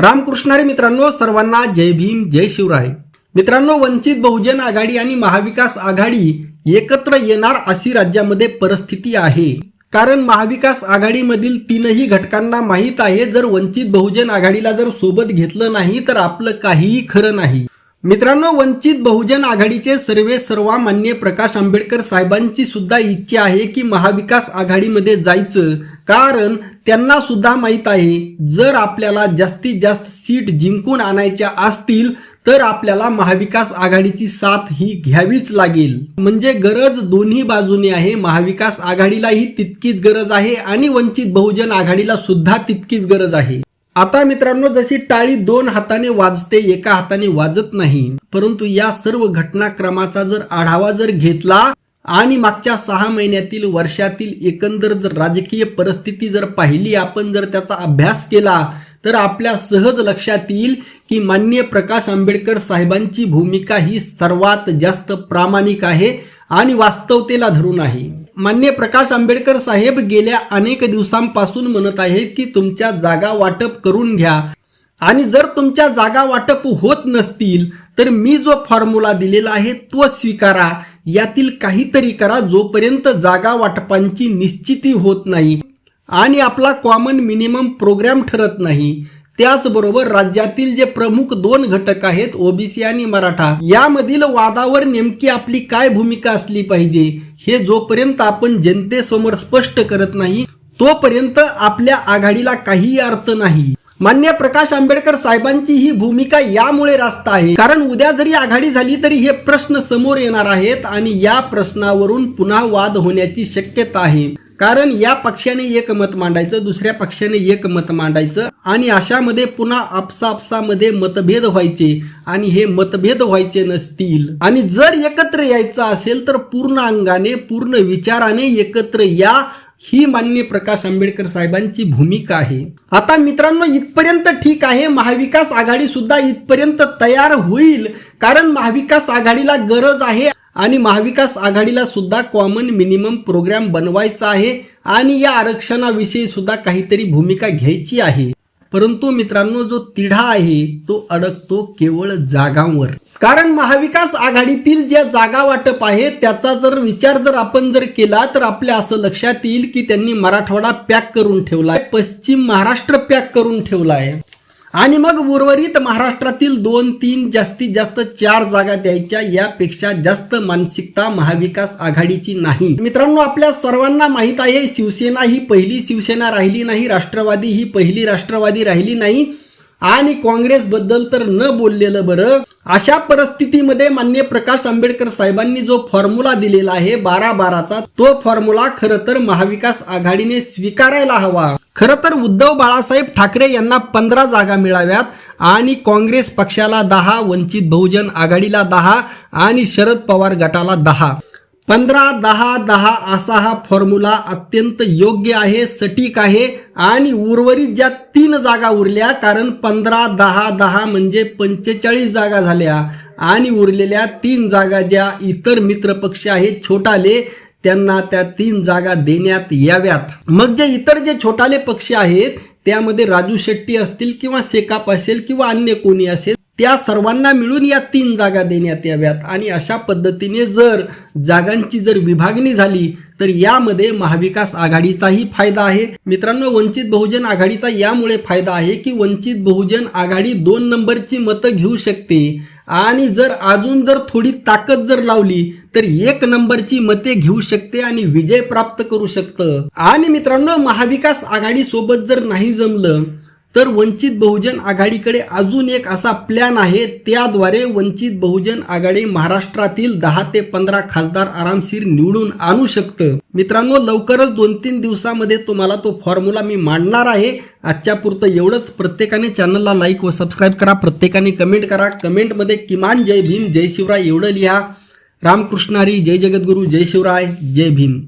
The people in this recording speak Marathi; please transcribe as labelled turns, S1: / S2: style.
S1: रामकृष्णारे मित्रांनो सर्वांना जय भीम जय शिवराय. मित्रांनो वंचित बहुजन आघाडी आणि महाविकास आघाडी एकत्र येणार अशी राज्यामध्ये परिस्थिती आहे. कारण महाविकास आघाडीमधील तीनही घटकांना माहीत आहे जर वंचित बहुजन आघाडीला जर सोबत घेतलं नाही तर आपलं काहीही खरं नाही. मित्रांनो वंचित बहुजन आघाडीचे सर्वे सर्वमान्य प्रकाश आंबेडकर साहेबांची सुद्धा इच्छा आहे की महाविकास आघाडीमध्ये जायचं. कारण त्यांना सुद्धा माहीत आहे जर आपल्याला जास्तीत जास्त सीट जिंकून आणायच्या असतील तर आपल्याला महाविकास आघाडीची साथ ही घ्यावीच लागेल. म्हणजे गरज दोन्ही बाजूने आहे महाविकास आघाडीलाही तितकीच गरज आहे आणि वंचित बहुजन आघाडीला सुद्धा तितकीच गरज आहे. आता मित्रांनो जशी टाळी दोन हाताने वाजते एका हाताने वाजत नाही. परंतु या सर्व घटनाक्रमाचा जर आढावा जर घेतला आणि मागच्या सहा महिन्यातील वर्षातील एकंदर जर राजकीय परिस्थिती जर पाहिली आपण जर त्याचा अभ्यास केला तर आपल्या सहज लक्षात येईल की मान्य प्रकाश आंबेडकर साहेबांची भूमिका ही सर्वात जास्त प्रामाणिक आहे आणि वास्तवतेला धरून आहे. मान्य प्रकाश आंबेडकर साहेब गेल्या अनेक दिवसांपासून म्हणत आहेत की तुमच्या जागा वाटप करून घ्या. आणि जर तुमच्या जागा वाटप होत नसतील तर मी जो फॉर्म्युला दिलेला आहे तो स्वीकारा. यातील काहीतरी करा जोपर्यंत जागा वाटपांची निश्चिती होत नाही आणि आपला कॉमन मिनिमम प्रोग्राम ठरत नाही. त्याचबरोबर राज्यातील जे प्रमुख दोन घटक आहेत ओबीसी आणि मराठा यामधील वादावर नेमकी आपली काय भूमिका असली पाहिजे हे जोपर्यंत आपण जनतेसमोर स्पष्ट करत नाही तोपर्यंत आपल्या आघाडीला काहीही अर्थ नाही. मान्य प्रकाश आंबेडकर साहेबांची ही भूमिका यामुळे रास्त आहे. कारण उद्या जरी आघाडी झाली तरी हे प्रश्न समोर येणार आहेत आणि या प्रश्नावरून पुन्हा वाद होण्याची शक्यता आहे. कारण या पक्षाने एक मत मांडायचं दुसऱ्या पक्षाने एक मत मांडायचं आणि अशामध्ये पुन्हा आपसापसामध्ये मतभेद व्हायचे आणि हे मतभेद व्हायचे नसतील. आणि जर एकत्र यायचं असेल तर पूर्ण अंगाने पूर्ण विचाराने एकत्र या ही मान्य प्रकाश आंबेडकर साहेबांची भूमिका आहे. आता मित्रांनो इथपर्यंत ठीक आहे. महाविकास आघाडी सुद्धा इथपर्यंत तयार होईल कारण महाविकास आघाडीला गरज आहे आणि महाविकास आघाडीला सुद्धा कॉमन मिनिमम प्रोग्राम बनवायचा आहे आणि या आरक्षणाविषयी सुद्धा काहीतरी भूमिका घ्यायची आहे. परंतु मित्रांनो जो तिढा आहे तो अडकतो केवळ जागांवर. कारण महाविकास आघाडीतील ज्या जागा वाटप आहे त्याचा जर विचार जर आपण जर केला तर आपल्या असं लक्षात येईल की त्यांनी मराठवाडा पॅक करून ठेवलाय पश्चिम महाराष्ट्र पॅक करून ठेवला आहे आणि मग उर्वरित महाराष्ट्रातील दोन तीन जास्तीत जास्त चार जागा द्यायच्या यापेक्षा जास्त मानसिकता महाविकास आघाडीची नाही. मित्रांनो आपल्या सर्वांना माहीत आहे शिवसेना ही पहिली शिवसेना राहिली नाही राष्ट्रवादी ही पहिली राष्ट्रवादी राहिली नाही. आणि काँग्रेस बद्दल तर न बोललेलं बरं. अशा परिस्थितीमध्ये मान्य प्रकाश आंबेडकर साहेबांनी जो फॉर्म्युला दिलेला आहे बारा बाराचा तो फॉर्म्युला खरं तर महाविकास आघाडीने स्वीकारायला हवा. खरं तर उद्धव बाळासाहेब ठाकरे यांना पंधरा जागा मिळाव्यात आणि काँग्रेस पक्षाला दहा वंचित बहुजन आघाडीला दहा आणि शरद पवार गटाला दहा. पंधरा दहा दहा असा हा फॉर्म्युला अत्यंत योग्य आहे सटीक आहे आणि उर्वरित ज्या तीन जागा उरल्या कारण पंधरा दहा दहा म्हणजे पंचेचाळीस जागा झाल्या आणि उरलेल्या तीन जागा ज्या इतर मित्रपक्ष आहेत छोटाले त्यांना त्या तीन जागा देण्यात याव्यात. मग जे इतर जे छोटाले पक्ष आहेत त्यामध्ये राजू शेट्टी असतील किंवा सेकाप असेल किंवा अन्य कोणी असेल त्या सर्वांना मिळून या तीन जागा देण्यात याव्यात. आणि अशा पद्धतीने जर जागांची जर विभागणी झाली तर यामध्ये महाविकास आघाडीचाही फायदा आहे. मित्रांनो वंचित बहुजन आघाडीचा यामुळे फायदा आहे की वंचित बहुजन आघाडी दोन नंबरची मतं घेऊ शकते. आणि जर अजून जर थोडी ताकद जर लावली तर एक नंबरची मते घेऊ शकते आणि विजय प्राप्त करू शकतं. आणि मित्रांनो महाविकास आघाडी सोबत जर नाही जमलं तर वंचित बहुजन आघाडीकडे अजून एक असा प्लॅन आहे त्याद्वारे वंचित बहुजन आघाडी महाराष्ट्रातील दहा ते पंधरा खासदार आरामशीर निवडून आणू शकतं. मित्रांनो लवकरच दोन तीन दिवसामध्ये तुम्हाला तो फॉर्म्युला मी मांडणार आहे. आजच्या पुरतं एवढंच. प्रत्येकाने चॅनलला लाईक व सबस्क्राईब करा. प्रत्येकाने कमेंट करा. कमेंटमध्ये किमान जय भीम जय शिवराय एवढं लिहा. रामकृष्णारी जय जगद्गुरू जय शिवराय जय भीम.